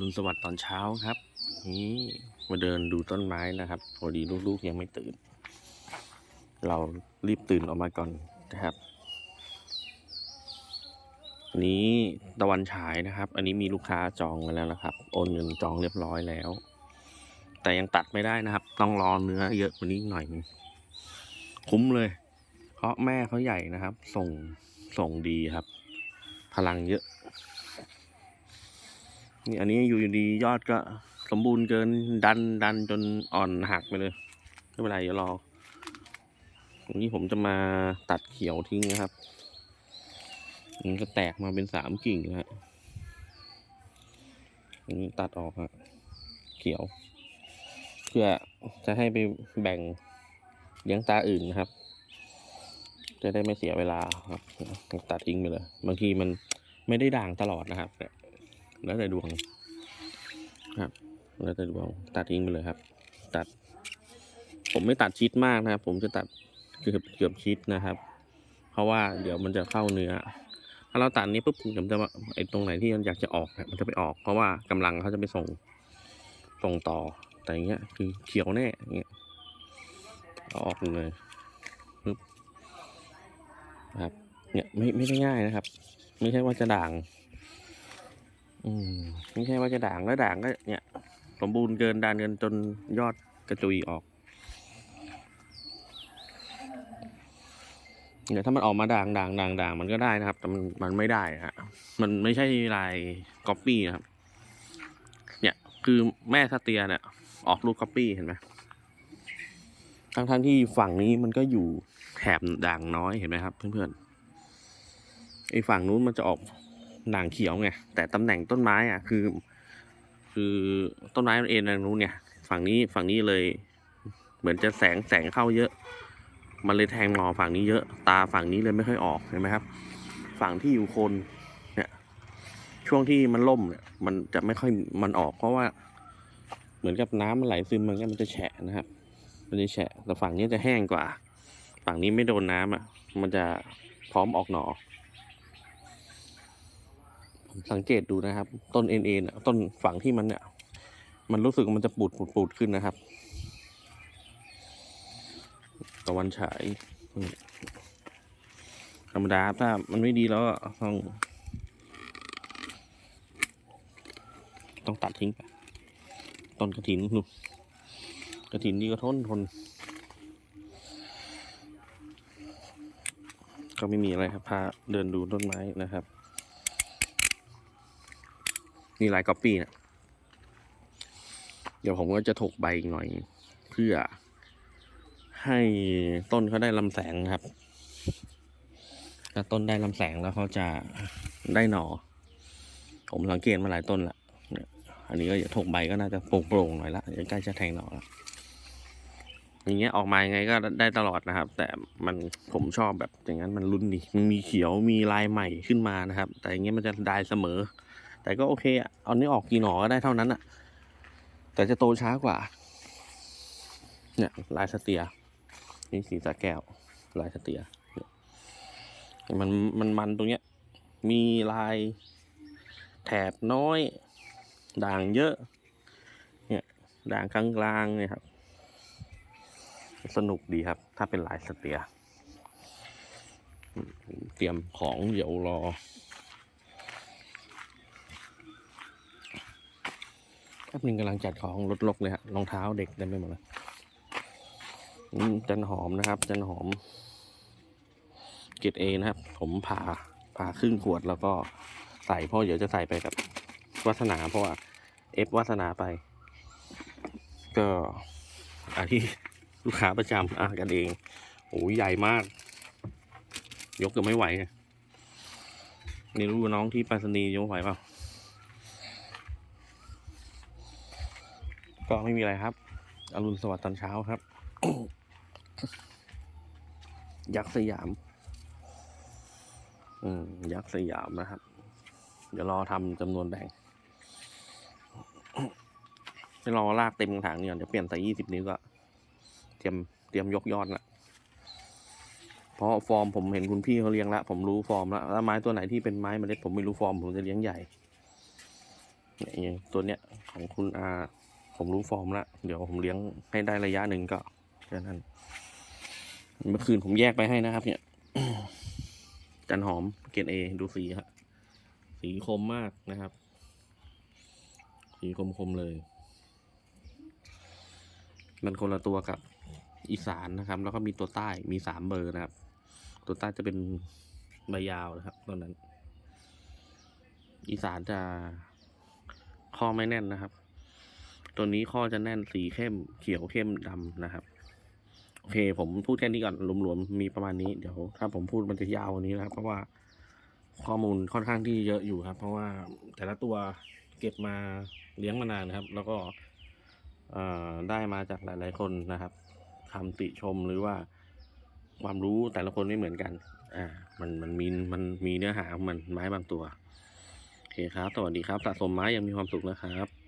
รุณสวัสดิ์ตอนเช้าครับ นี่มาเดินดูต้นไม้นะครับพอดีลูกๆยังไม่ตื่น เรารีบตื่นออกมาก่อนนะครับนี้ตะวันฉายนะครับ อันนี้มีลูกค้าจองมาแล้วนะครับ โอนเงินจองเรียบร้อยแล้ว แต่ยังตัดไม่ได้นะครับ ต้องรอเนื้อเยอะกว่านี้หน่อยนึงคุ้มเลย เพราะแม่เขาใหญ่นะครับ ส่งส่งดีครับ พลังเยอะ นี่อันนี้อยู่ดียอดก็สมบูรณ์เกินดันดันจนอ่อนหักไปเลยไม่เป็นไรเดี๋ยวรอวันนี้ผมจะมาตัดเขียวทิ้งนะครับมันก็แตกมาเป็นสามกิ่งนะฮะนนี้ตัดออกฮะเขียว เพื่อจะให้ไปแบ่งเลี้ยงตาอื่นนะครับ จะได้ไม่เสียเวลาครับ ตัดทิ้งไปเลย บางทีมันไม่ได้ด่างตลอดนะครับ แล้วแต่ดวงครับ แล้วแต่ดวงตัดทิ้งไปเลยครับ ตัด ผมไม่ตัดชิดมากนะครับ ผมจะตัดเกือบเกือบชิดนะครับ เพราะว่าเดี๋ยวมันจะเข้าเนื้อ ถ้าเราตัดนี้ปุ๊บผมจะไอ้ตรงไหนที่มันอยากจะออกมันจะไปออก เพราะว่ากำลังเขาจะไปส่งส่งต่อแต่อย่างเงี้ยคือเขียวแน่อย่างเงี้ยเอาออกเลยปึ๊บครับเนี่ยไม่ไม่ได้ง่ายนะครับ ไม่ใช่ว่าจะด่าง อืมไม่ใช่ว่าจะด่างแล้วด่างก็เนี่ย สมบูรณ์เกินดานเกินจนยอดกระจุยออกเนี่ยถ้ามันออกมาด่างด่างด่างด่างมันก็ได้นะครับ แต่มันมันไม่ได้ฮะมันไม่ใช่ลายก๊อปปี้นะครับ เนี่ยคือแม่สเตียเนี่ย ออกลูกก๊อปปี้เห็นไหมทั้งทั้งที่ฝั่งนี้มันก็อยู่แถบด่างน้อยเห็นไหมครับ เพื่อนๆไอ้ฝั่งนู้นมันจะออก ด่างเขียวไงแต่ตำแหน่งต้นไม้อะคือ คือต้นไม้มันเอ็นทางนู้นเนี่ยฝั่งนี้ฝั่งนี้เลย เหมือนจะแสงแสงเข้าเยอะ มันเลยแทงหนอฝั่งนี้เยอะ ตาฝั่งนี้เลยไม่ค่อยออกเห็นไหมครับ ฝั่งที่อยู่คนเนี่ย ช่วงที่มันล่มเนี่ยมันจะไม่ค่อยมันออกเพราะว่า เหมือนกับน้ำมันไหลซึมมันก็มันจะแฉะนะครับ มันจะแฉะแต่ฝั่งนี้จะแห้งกว่า ฝั่งนี้ไม่โดนน้ำอะ มันจะพร้อมออกหนอ สังเกตดูนะครับ ต้นเอ็นเอ็นต้นฝั่งที่มันเนี่ย มันรู้สึกมันจะปูดปูดปูดขึ้นนะครับตะวันฉายธรรมดาถ้ามันไม่ดีแล้วต้อง ต้องตัดทิ้งไปต้นกระถินนู่กระถินนี่ก็ทนทนก็ไม่มีอะไรครับพาเดินดูต้นไม้นะครับ นี่ลายก๊อปปี้นะเดี๋ยวผมก็จะถกใบอีกหน่อย เพื่อให้ต้นเขาได้ลำแสงครับ ถ้าต้นได้ลำแสงแล้วเขาจะได้หน่อผมสังเกตมาหลายต้นละอันนี้ก็จะถกใบก็น่าจะโปร่งๆหน่อยละใกล้จะแทงหน่อแล้วอย่างเงี้ยออกมายังไงก็ได้ตลอดนะครับ แต่มันผมชอบแบบอย่างนั้นมันลุ้นดีมันมีเขียวมีลายใหม่ขึ้นมานะครับ แต่อย่างเงี้ยมันจะได้เสมอ แต่ก็โอเคอะเอานี้ออกกี่หน่อก็ได้เท่านั้นอะแต่จะโตช้ากว่า เนี่ยลายสเตียนี่สีสาแก้วลายสเตียเนี่ยมันมันมันตรงเนี้ย มีลายแถบน้อย ด่างเยอะ เนี่ยด่างกลางๆเนี่ยครับ สนุกดีครับ ถ้าเป็นลายสเตีย เตรียมของเดี๋ยวรอ แป๊บนึงกำลังจัดของรถลกเลยฮะรองเท้าเด็กเต็มไปหมดเลยนี่จันหอมนะครับ จันหอมเกรดเอนะครับ ผมผ่าผ่าครึ่งขวดแล้วก็ใส่เพราะเดี๋ยวจะใส่ไปกับวาสนาเพราะว่าเอฟวาสนาไป ก็อันที่ลูกค้าประจำอะกันเองโอ้ยใหญ่มาก ยกก็ไม่ไหวไงนี่รู้ว่าน้องที่ปรษณียกไหวเปล่า ก็ไม่มีอะไรครับอรุณสวัสดิ์ตอนเช้าครับ ยักษ์สยาม อืม ยักษ์สยามนะครับ เดี๋ยวรอทำจำนวนแบ่งให้รอลากเต็มกระถางนี่ก่อนเดี๋ยวเปลี่ยนใส่ยี่สิบนิ้วก็เตรียมเตรียมยกยอดละเพราะฟอร์มผมเห็นคุณพี่เขาเลี้ยงละผมรู้ฟอร์มล้วแล้วไม้ตัวไหนที่เป็นไม้เมล็ดผมไม่รู้ฟอร์มผมจะเลี้ยงใหญ่เนี่ยตัวเนี้ยของคุณอา ผมรู้ฟอร์มละเดี๋ยวผมเลี้ยงให้ได้ระยะหนึ่งก็แค่นั้น เมื่อคืนผมแยกไปให้นะครับ เนี่ย จันหอมเกรดเอดูสีฮะสีคมมากนะครับ สีคมคมๆเลย มันคนละตัวกับอีสานนะครับ แล้วก็มีตัวใต้มีสามเบอร์นะครับ ตัวใต้จะเป็นใบยาวนะครับตอนนั้น อีสานจะข้อไม่แน่นนะครับ ตัวนี้ข้อจะแน่นสีเข้มเขียวเข้มดำนะครับโอเค ผมพูดแค่นี้ก่อนรวมๆมีประมาณนี้เดี๋ยวถ้าผมพูดมันจะยาวกว่านี้นะครับ เพราะว่าข้อมูลค่อนข้างที่เยอะอยู่ครับ เพราะว่าแต่ละตัวเก็บมาเลี้ยงมานานนะครับ แล้วก็ได้มาจากหลาย ๆ คนนะครับคำติชมหรือว่าความรู้แต่ละคนไม่เหมือนกัน อ่า มันมันมีมันมีเนื้อหาของมันไม้บางตัว โอเคครับ สวัสดีครับ สะสมไม้ยังมีความสุขนะครับ